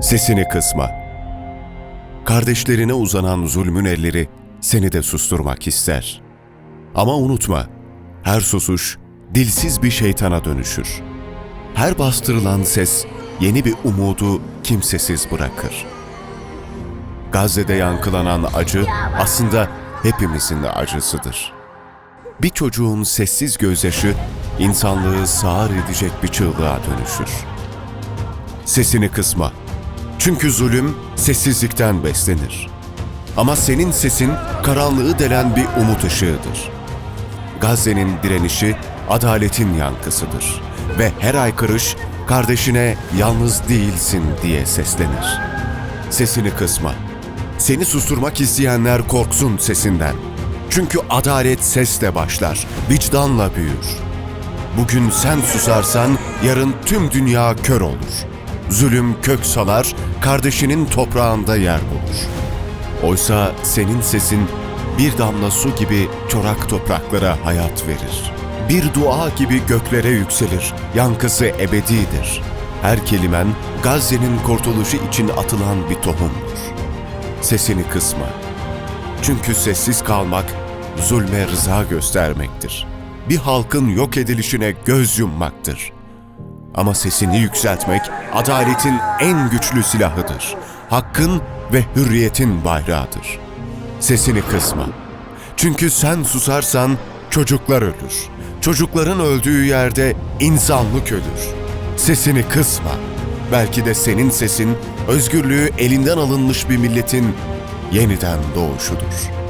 Sesini kısma. Kardeşlerine uzanan zulmün elleri seni de susturmak ister. Ama unutma, her susuş dilsiz bir şeytana dönüşür. Her bastırılan ses yeni bir umudu kimsesiz bırakır. Gazze'de yankılanan acı aslında hepimizin acısıdır. Bir çocuğun sessiz gözyaşı insanlığı sağır edecek bir çığlığa dönüşür. Sesini kısma. Çünkü zulüm sessizlikten beslenir. Ama senin sesin karanlığı delen bir umut ışığıdır. Gazze'nin direnişi adaletin yankısıdır ve her aykırış kardeşine yalnız değilsin diye seslenir. Sesini kısma. Seni susturmak isteyenler korksun sesinden. Çünkü adalet sesle başlar, vicdanla büyür. Bugün sen susarsan yarın tüm dünya kör olur. Zulüm kök salar, kardeşinin toprağında yer bulur. Oysa senin sesin bir damla su gibi çorak topraklara hayat verir. Bir dua gibi göklere yükselir, yankısı ebedidir. Her kelimen Gazze'nin kurtuluşu için atılan bir tohumdur. Sesini kısma. Çünkü sessiz kalmak zulme rıza göstermektir. Bir halkın yok edilişine göz yummaktır. Ama sesini yükseltmek adaletin en güçlü silahıdır. Hakkın ve hürriyetin bayrağıdır. Sesini kısma. Çünkü sen susarsan çocuklar ölür. Çocukların öldüğü yerde insanlık ölür. Sesini kısma. Belki de senin sesin özgürlüğü elinden alınmış bir milletin yeniden doğuşudur.''